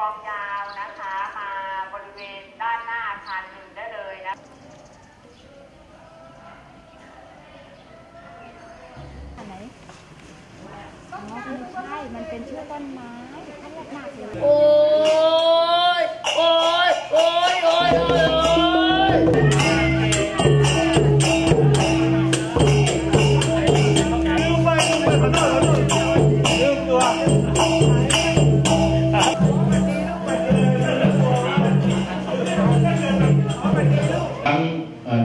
กลองยาวนะคะ มาบริเวณด้านหน้าอาคารหนึ่งได้เลยนะอันไหนอ๋อไม่ใช่ มันเป็นชื่อต้นไม้ท่านแรกมากเลย โอ้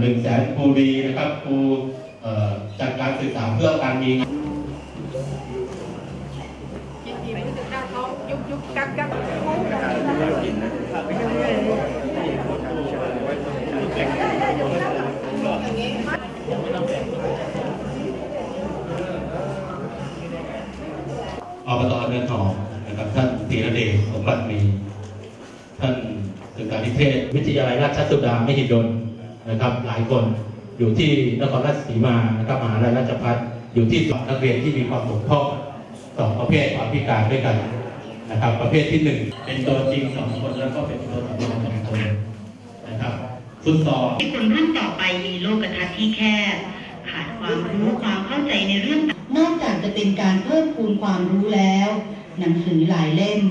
หนึ่งแสนครูดีนะครับครูจัดการศึกษาเพื่อการมีงานอบตเนินทองนะครับท่านธีรเดชสมบัติมี ท่านศึกษาธิเทศ วิทยาลัยราชสุดาไม่หิดล นะครับหลายคนอยู่ที่นครราชสีมานะครับมหาลัยราชภัฏอยู่ที่สอนนักเรียนที่มีความบกพร่องสองประเภทความพิการด้วยกันนะครับ ประเภทที่หนึ่งเป็นตัวจริงสองคนแล้วก็เป็นตัวสำรองสองคนนะครับฟุตซอลคนรุ่นต่อไปมีโลกทัศน์ที่แคบขาดความรู้ความเข้าใจในเรื่องนอกจากจะเป็นการเพิ่มพูนความรู้แล้ว หนังสือหลายเล่ม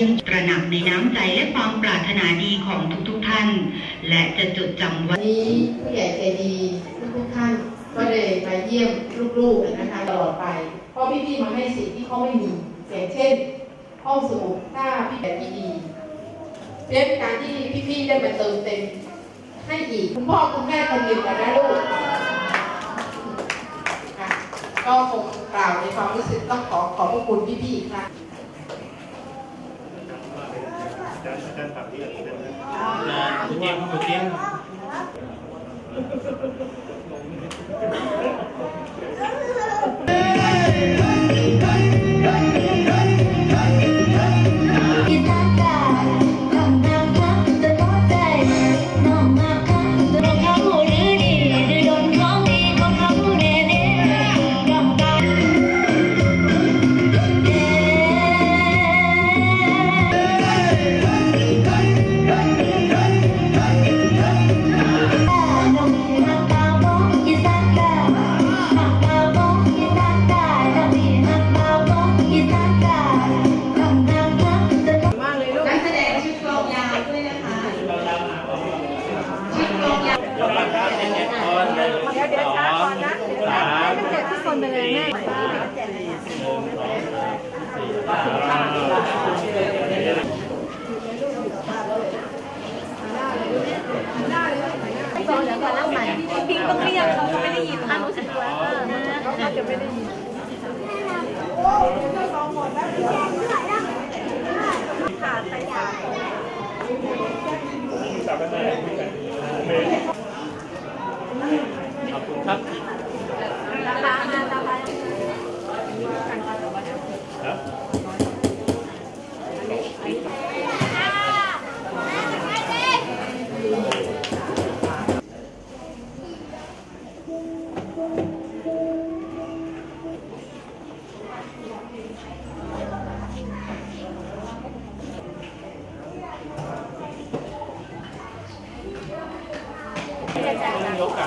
ยังตระหนักในน้ำใจและความปรารถนาดีของทุกๆท่าน และจะจดจำไว้วันนี้ผู้ใหญ่ใจดีทุกๆท่านก็เลยมาเยี่ยมลูกๆนะคะตลอดไปเพราะพี่ๆมาให้สิ่งที่เขาไม่มีอย่างเช่น ห้องสมุดถ้าพี่แบบดีเพราะฉะนั้นการที่พี่ๆได้มาเติมเต็มให้อีกคุณพ่อคุณแม่คนหนึ่งกันนะลูกก็คงกล่าวในความรู้สึกต้องขอขอบพระคุณพี่ๆอีกครั้ง นั จะไม่ได้ยินขาดไปสามค